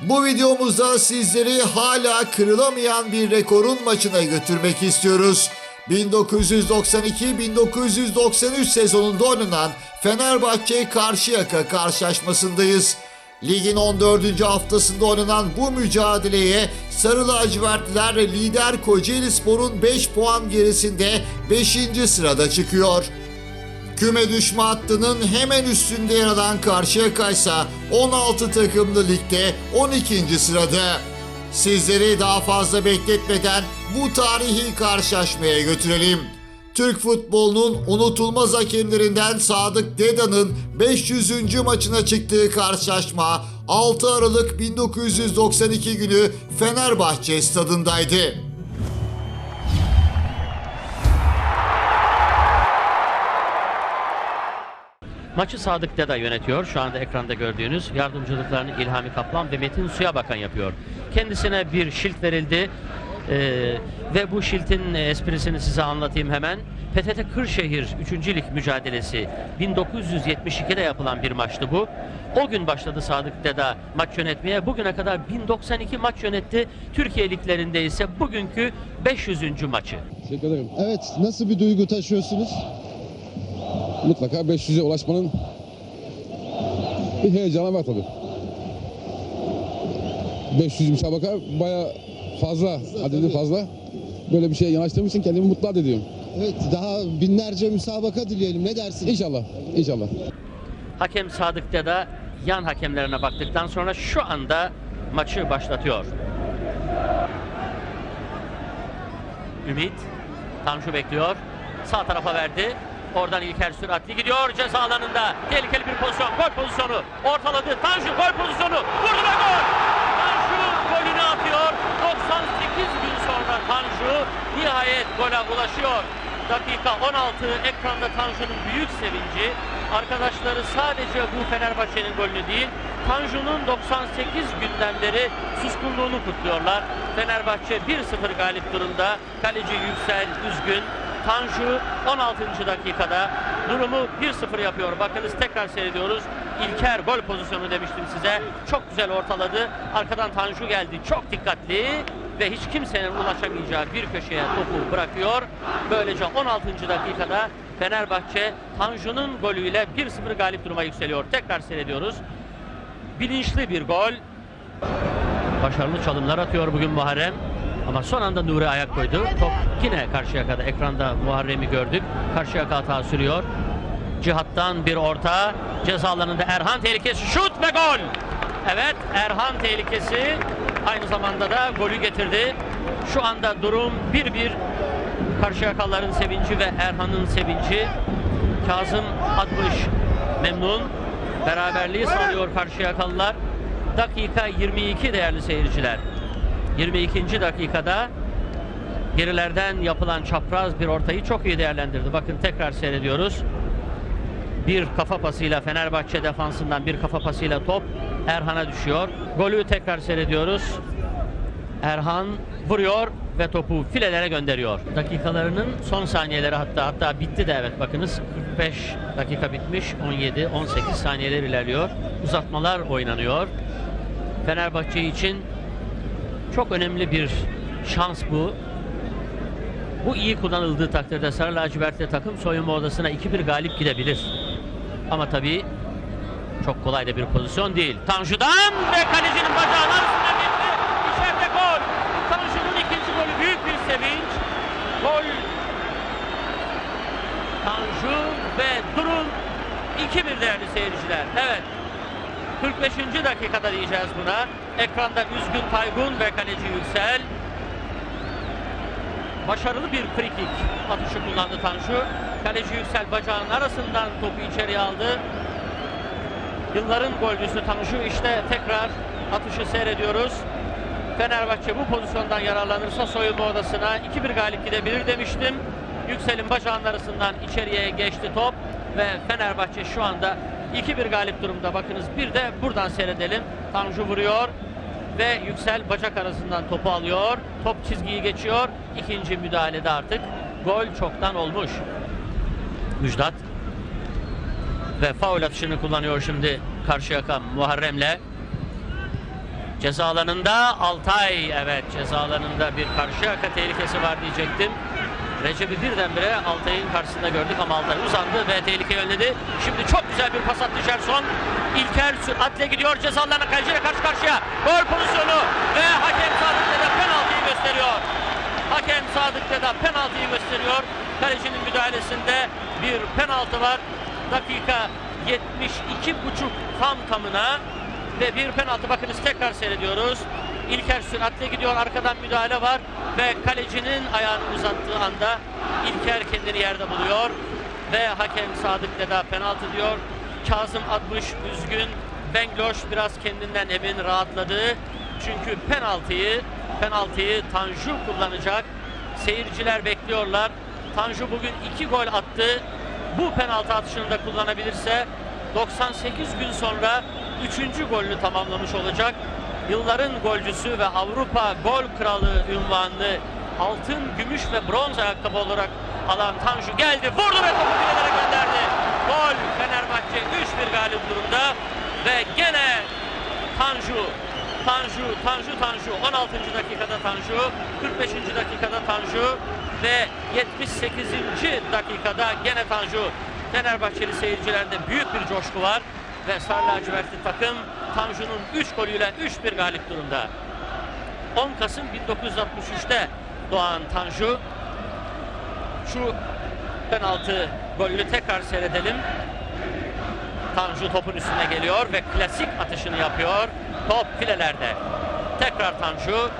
Bu videomuzda sizleri hala kırılamayan bir rekorun maçına götürmek istiyoruz. 1992-1993 sezonunda oynanan Fenerbahçe Karşıyaka karşılaşmasındayız. Ligin 14. haftasında oynanan bu mücadeleye Sarı Lacivertliler lider Kocaeli Spor'un 5 puan gerisinde 5. sırada çıkıyor. Küme düşme hattının hemen üstünde yer alan Karşıyaka ise 16 takımlı ligde 12. sırada. Sizleri daha fazla bekletmeden bu tarihi karşılaşmaya götürelim. Türk futbolunun unutulmaz hakemlerinden Sadık Deda'nın 500. maçına çıktığı karşılaşma 6 Aralık 1992 günü Fenerbahçe stadındaydı. Maçı Sadık Deda yönetiyor. Şu anda ekranda gördüğünüz yardımcılıklarını İlhami Kaplan ve Metin Suya Bakan yapıyor. Kendisine bir şilt verildi. Ee, ve bu şiltin esprisini size anlatayım hemen. PTT Kırşehir 3. Lig mücadelesi 1972'de yapılan bir maçtı bu. O gün başladı Sadık Deda maç yönetmeye. Bugüne kadar 1092 maç yönetti. Türkiye liglerinde ise bugünkü 500. maçı. Teşekkür ederim. Evet, nasıl bir duygu taşıyorsunuz? Mutlaka 500'e ulaşmanın bir heyecanı var tabii. 500 müsabaka baya fazla, adedi fazla. Böyle bir şeye yanaştığım için kendimi mutlu hissediyorum. Evet, daha binlerce müsabaka dileyelim. Ne dersiniz? İnşallah, inşallah. Hakem Sadık Deda yan hakemlerine baktıktan sonra şu anda maçı başlatıyor. Ümit Tanju bekliyor. Sağ tarafa verdi. Oradan İlker süratli gidiyor ceza alanında. Tehlikeli bir pozisyon. Gol pozisyonu. Ortaladı. Tanju gol pozisyonu. Vurdu ve gol. Tanju golünü atıyor. 98 gün sonra Tanju nihayet gole ulaşıyor. Dakika 16 ekranda Tanju'nun büyük sevinci. Arkadaşları sadece bu Fenerbahçe'nin golünü değil, Tanju'nun 98 günden beri suskunluğunu kutluyorlar. Fenerbahçe 1-0 galip durumda. Kaleci Yüksel üzgün. Tanju 16. dakikada durumu 1-0 yapıyor. Bakınız tekrar seyrediyoruz. İlker gol pozisyonu demiştim size. Çok güzel ortaladı. Arkadan Tanju geldi. Çok dikkatli ve hiç kimsenin ulaşamayacağı bir köşeye topu bırakıyor. Böylece 16. dakikada Fenerbahçe Tanju'nun golüyle 1-0 galip duruma yükseliyor. Tekrar seyrediyoruz. Bilinçli bir gol. Başarılı çalımlar atıyor bugün Muharrem. Ama son anda Nuri ayak koydu. Top yine Karşıyaka'da. Ekranda Muharrem'i gördük. Karşıyaka hata sürüyor. Cihattan bir orta. Ceza Erhan tehlikesi. Şut ve gol. Evet Erhan tehlikesi. Aynı zamanda da golü getirdi. Şu anda durum 1-1. Karşıyakalıların sevinci ve Erhan'ın sevinci. Kazım Atmış memnun. Beraberliği sağlıyor Karşıyakalılar. Dakika 22 değerli seyirciler. 22. dakikada gerilerden yapılan çapraz bir ortayı çok iyi değerlendirdi. Bakın tekrar seyrediyoruz. Bir kafa pasıyla Fenerbahçe defansından bir kafa pasıyla top Erhan'a düşüyor. Golü tekrar seyrediyoruz. Erhan vuruyor ve topu filelere gönderiyor. Dakikalarının son saniyeleri hatta hatta bitti de evet bakınız 45 dakika bitmiş 17 18 saniyeler ilerliyor. Uzatmalar oynanıyor. Fenerbahçe için çok önemli bir şans bu. Bu iyi kullanıldığı takdirde Sarı Lacivertli takım soyunma odasına 2-1 galip gidebilir. Ama tabii çok kolay da bir pozisyon değil. Tanju'dan ve kalecinin bacağının arasına gitti. İçeride gol. Tanju'nun ikinci golü büyük bir sevinç. Gol. Tanju ve durum 2-1 değerli seyirciler. Evet. 45. dakikada diyeceğiz buna. Ekranda Üzgün Taygun ve kaleci Yüksel. Başarılı bir free atışı kullandı Tanju. Kaleci Yüksel bacağının arasından topu içeriye aldı. Yılların golcüsü Tanju işte tekrar atışı seyrediyoruz. Fenerbahçe bu pozisyondan yararlanırsa soyunma odasına 2-1 galip gidebilir demiştim. Yüksel'in bacağının arasından içeriye geçti top ve Fenerbahçe şu anda 2-1 galip durumda. Bakınız bir de buradan seyredelim. Tanju vuruyor ve Yüksel bacak arasından topu alıyor. Top çizgiyi geçiyor. İkinci müdahalede artık gol çoktan olmuş. Müjdat ve faul atışını kullanıyor şimdi Karşıyaka Muharrem'le. Ceza alanında Altay. Evet ceza alanında bir karşı tehlikesi var diyecektim. Recep'i birdenbire Altay'ın karşısında gördük ama Altay uzandı ve tehlikeyi önledi. Şimdi çok güzel bir pas attı Gerson. İlker süratle gidiyor ceza alanına kaleciyle karşı karşıya. Gol pozisyonu ve hakem Sadık Dede penaltıyı gösteriyor. Hakem Sadık Dede penaltıyı gösteriyor. Kalecinin müdahalesinde bir penaltı var. Dakika 72 buçuk tam tamına ve bir penaltı bakınız tekrar seyrediyoruz. İlker süratle gidiyor arkadan müdahale var ve kalecinin ayağını uzattığı anda İlker kendini yerde buluyor ve hakem Sadık Deda penaltı diyor. Kazım atmış üzgün. Bengloş biraz kendinden emin rahatladı. Çünkü penaltıyı penaltıyı Tanju kullanacak. Seyirciler bekliyorlar. Tanju bugün iki gol attı. Bu penaltı atışını da kullanabilirse 98 gün sonra 3. golünü tamamlamış olacak. Yılların golcüsü ve Avrupa gol kralı ünvanını altın, gümüş ve bronz ayakkabı olarak alan Tanju geldi. Vurdu ve topu filelere gönderdi. Gol Fenerbahçe 3-1 galip durumda ve gene Tanju Tanju, Tanju, Tanju 16. dakikada Tanju 45. dakikada Tanju ve 78. dakikada gene Tanju Fenerbahçeli seyircilerde büyük bir coşku var ve Sarı lacivertli takım Tanju'nun 3 golüyle 3-1 galip durumda. 10 Kasım 1963'te doğan Tanju şu penaltı golünü tekrar seyredelim. Tanju topun üstüne geliyor ve klasik atışını yapıyor. Top filelerde. Tekrar Tanju.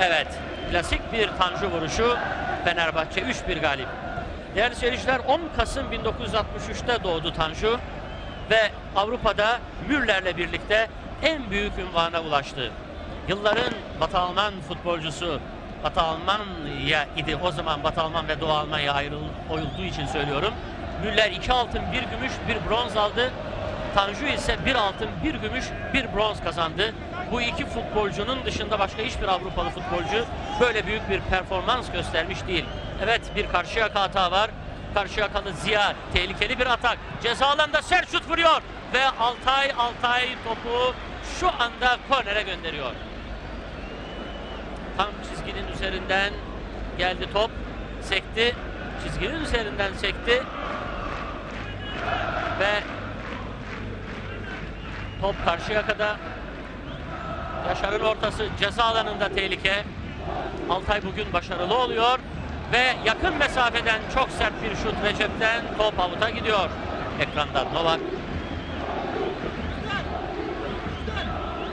Evet. Klasik bir Tanju vuruşu. Fenerbahçe 3-1 galip. Değerli seyirciler 10 Kasım 1963'te doğdu Tanju ve Avrupa'da Müller'le birlikte en büyük ünvana ulaştı. Yılların Batı Alman futbolcusu Batı Almanya idi. O zaman Batı Alman ve Doğu Almanya ayrıldığı için söylüyorum. Müller iki altın, bir gümüş, bir bronz aldı. Tanju ise bir altın, bir gümüş, bir bronz kazandı. Bu iki futbolcunun dışında başka hiçbir Avrupalı futbolcu böyle büyük bir performans göstermiş değil. Evet bir Karşıyaka hata var. Karşıyakalı Ziya tehlikeli bir atak. Ceza alanında sert şut vuruyor. Ve Altay Altay topu şu anda kornere gönderiyor. Tam çizginin üzerinden geldi top. Sekti. Çizginin üzerinden sekti. Ve top Karşıyaka'da Yaşar'ın ortası ceza alanında tehlike. Altay bugün başarılı oluyor ve yakın mesafeden çok sert bir şut Recep'ten top avuta gidiyor. Ekranda Novak.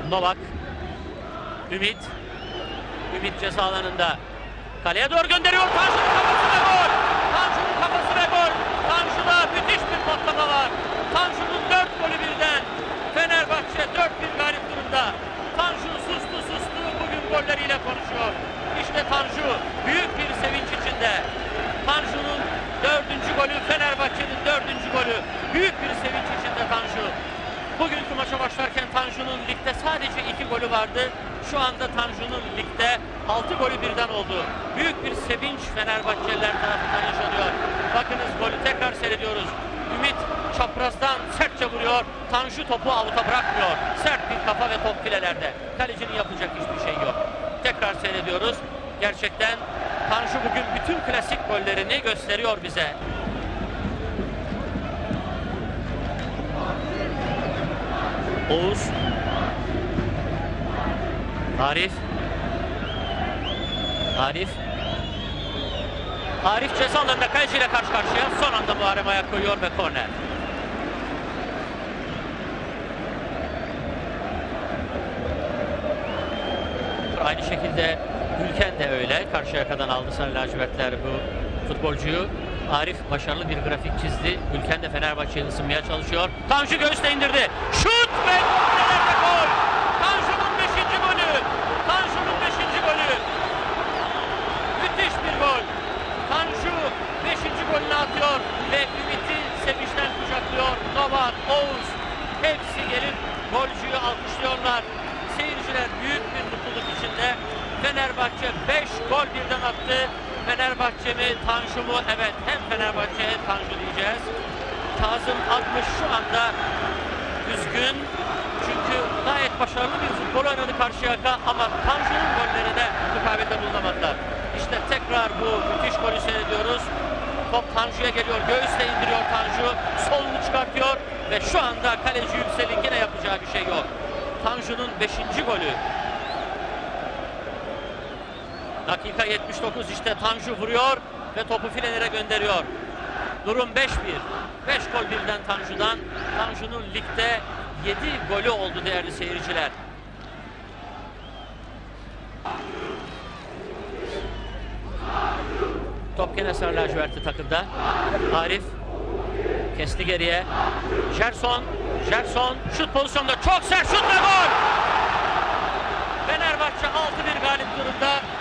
Novak. Ümit. Ümit ceza alanında. Kaleye doğru gönderiyor. Tanju'nun kafası ve gol. Tanju'nun kafası ve gol. Tanju'da müthiş bir patlama var. Tanju'nun dört golü birden. Fenerbahçe 4-1 galip durumda. Tanju sustu sustu bugün golleriyle konuşuyor. İşte Tanju büyük bir sevinç içinde. Tanju'nun dördüncü golü Fenerbahçe'nin dördüncü golü. Büyük bir sevinç içinde Tanju. Bugünkü maça başlarken Tanju'nun ligde sadece iki golü vardı. Şu anda Tanju'nun ligde altı golü birden oldu. Büyük bir sevinç Fenerbahçeliler tarafından yaşanıyor. Bakınız golü tekrar seyrediyoruz. Ümit çaprazdan vuruyor. Tanju topu avuta bırakmıyor. Sert bir kafa ve top filelerde. Kalecinin yapacak hiçbir şey yok. Tekrar seyrediyoruz. Gerçekten Tanju bugün bütün klasik gollerini gösteriyor bize. Oğuz. Arif. Arif. Arif ceza alanında kaleciyle karşı karşıya. Son anda Muharrem ayak koyuyor ve korner. Aynı şekilde Ülken de öyle. Karşıyaka'dan aldı Sarı lacivertler bu futbolcuyu. Arif başarılı bir grafik çizdi. Ülken de Fenerbahçe'ye ısınmaya çalışıyor. Tanju göğüste indirdi. Şut ve gol. Tanju'nun 5. golü. Tanju'nun 5. golü. Müthiş bir gol. Tanju 5. golünü atıyor ve Ümit'i sevinçten kucaklıyor. Novak, Oğuz hepsi gelip golcüyü alkışlıyorlar. Seyirciler büyük bir. Fenerbahçe 5 gol birden attı. Fenerbahçe mi, Tanju mu? Evet, hem Fenerbahçe hem Tanju diyeceğiz. Kazım 60 şu anda üzgün. Çünkü Gayet başarılı bir futbol oynadı Karşıyaka ama Tanju'nun gollerine mukabelede bulunamadılar. İşte tekrar bu müthiş golü seyrediyoruz. Top Tanju'ya geliyor. Göğüsle indiriyor Tanju. Solunu çıkartıyor ve şu anda kaleci Yüksel'in yine yapacağı bir şey yok. Tanju'nun 5. golü. Dakika 79 işte Tanju vuruyor ve topu filelere gönderiyor. Durum 5-1. 5 gol birden Tanju'dan. Tanju'nun ligde 7 golü oldu değerli seyirciler. Top gene sarı takımda. Arif kesti geriye. Gerson, Gerson şut pozisyonunda çok sert şut ve gol. Fenerbahçe 6-1 galip durumda.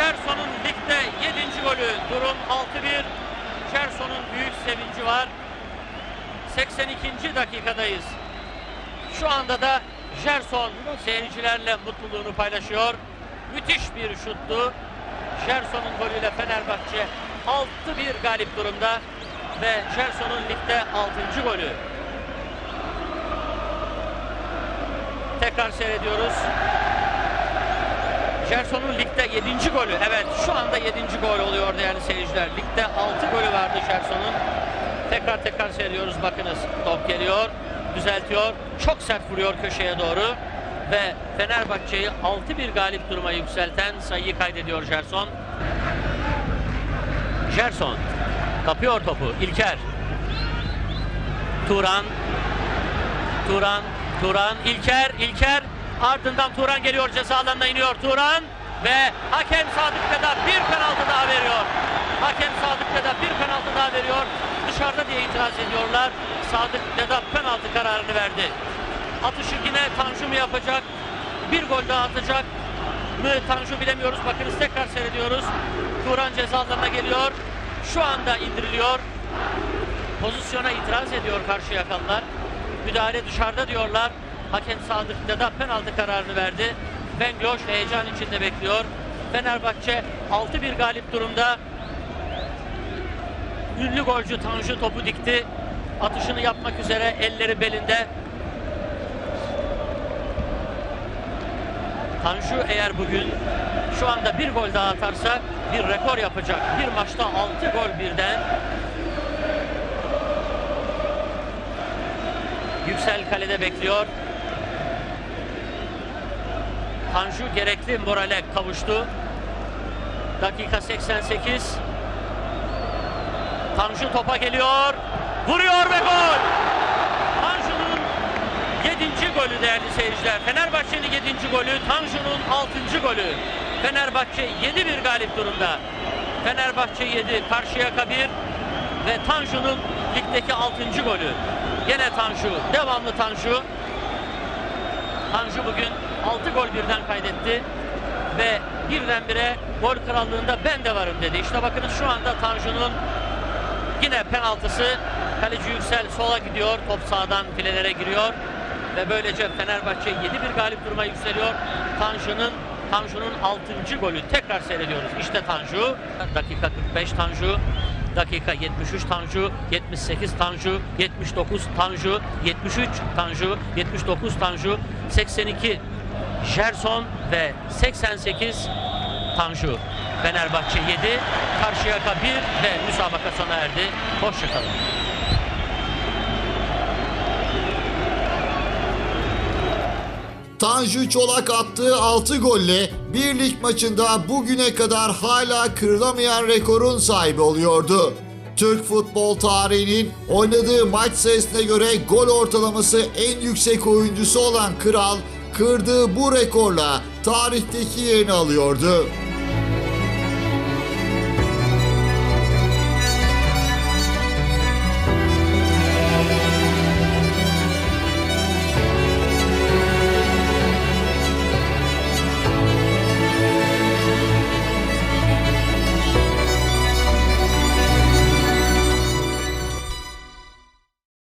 Gerson'un ligde 7. golü. Durum 6-1. Gerson'un büyük sevinci var. 82. dakikadayız. Şu anda da Gerson seyircilerle mutluluğunu paylaşıyor. Müthiş bir şuttu. Gerson'un golüyle Fenerbahçe 6-1 galip durumda ve Gerson'un ligde 6. golü. Tekrar seyrediyoruz. Gerson'un ligde 7. golü. Evet şu anda 7. gol oluyor değerli seyirciler. Ligde 6 golü vardı Gerson'un. Tekrar tekrar seyrediyoruz bakınız. Top geliyor. Düzeltiyor. Çok sert vuruyor köşeye doğru. Ve Fenerbahçe'yi 6-1 galip duruma yükselten sayıyı kaydediyor Gerson. Gerson kapıyor topu. İlker. Turan. Turan. Turan. İlker. İlker. Ardından Turan geliyor ceza alanına iniyor Turan. Ve hakem Sadık Vedat bir penaltı daha veriyor. Hakem Sadık Vedat bir penaltı daha veriyor. Dışarıda diye itiraz ediyorlar. Sadık Vedat penaltı kararını verdi. Atışı yine Tanju mu yapacak? Bir gol daha atacak mı Tanju bilemiyoruz. Bakınız tekrar seyrediyoruz. Turan ceza geliyor. Şu anda indiriliyor. Pozisyona itiraz ediyor karşı yakanlar. Müdahale dışarıda diyorlar. Hakem Sadık Vedat penaltı kararını verdi. Bengloş heyecan içinde bekliyor. Fenerbahçe 6-1 galip durumda. Ünlü golcü Tanju topu dikti. Atışını yapmak üzere elleri belinde. Tanju eğer bugün şu anda bir gol daha atarsa bir rekor yapacak. Bir maçta 6 gol birden. Yüksel kalede bekliyor. Tanju gerekli morale kavuştu. Dakika 88. Tanju topa geliyor. Vuruyor ve gol. Tanju'nun 7. golü değerli seyirciler. Fenerbahçe'nin 7. golü, Tanju'nun 6. golü. Fenerbahçe 7-1 galip durumda. Fenerbahçe 7, Karşıyaka 1 ve Tanju'nun ligdeki 6. golü. Gene Tanju, devamlı Tanju. Tanju bugün 6 gol birden kaydetti ve birdenbire gol krallığında ben de varım dedi. İşte bakınız şu anda Tanju'nun yine penaltısı. Kaleci Yüksel sola gidiyor. Top sağdan filelere giriyor. Ve böylece Fenerbahçe 7-1 galip duruma yükseliyor. Tanju'nun Tanju'nun 6. golü tekrar seyrediyoruz. İşte Tanju. Dakika 45 Tanju. Dakika 73 Tanju, 78 Tanju, 79 Tanju, 73 Tanju, 79 Tanju, 82 Gerson ve 88 Tanju. Fenerbahçe 7, Karşıyaka 1 ve müsabaka sona erdi. Hoşçakalın. Tanju Çolak attığı 6 golle bir lig maçında bugüne kadar hala kırılamayan rekorun sahibi oluyordu. Türk futbol tarihinin oynadığı maç sayısına göre gol ortalaması en yüksek oyuncusu olan Kral kırdığı bu rekorla tarihteki yerini alıyordu.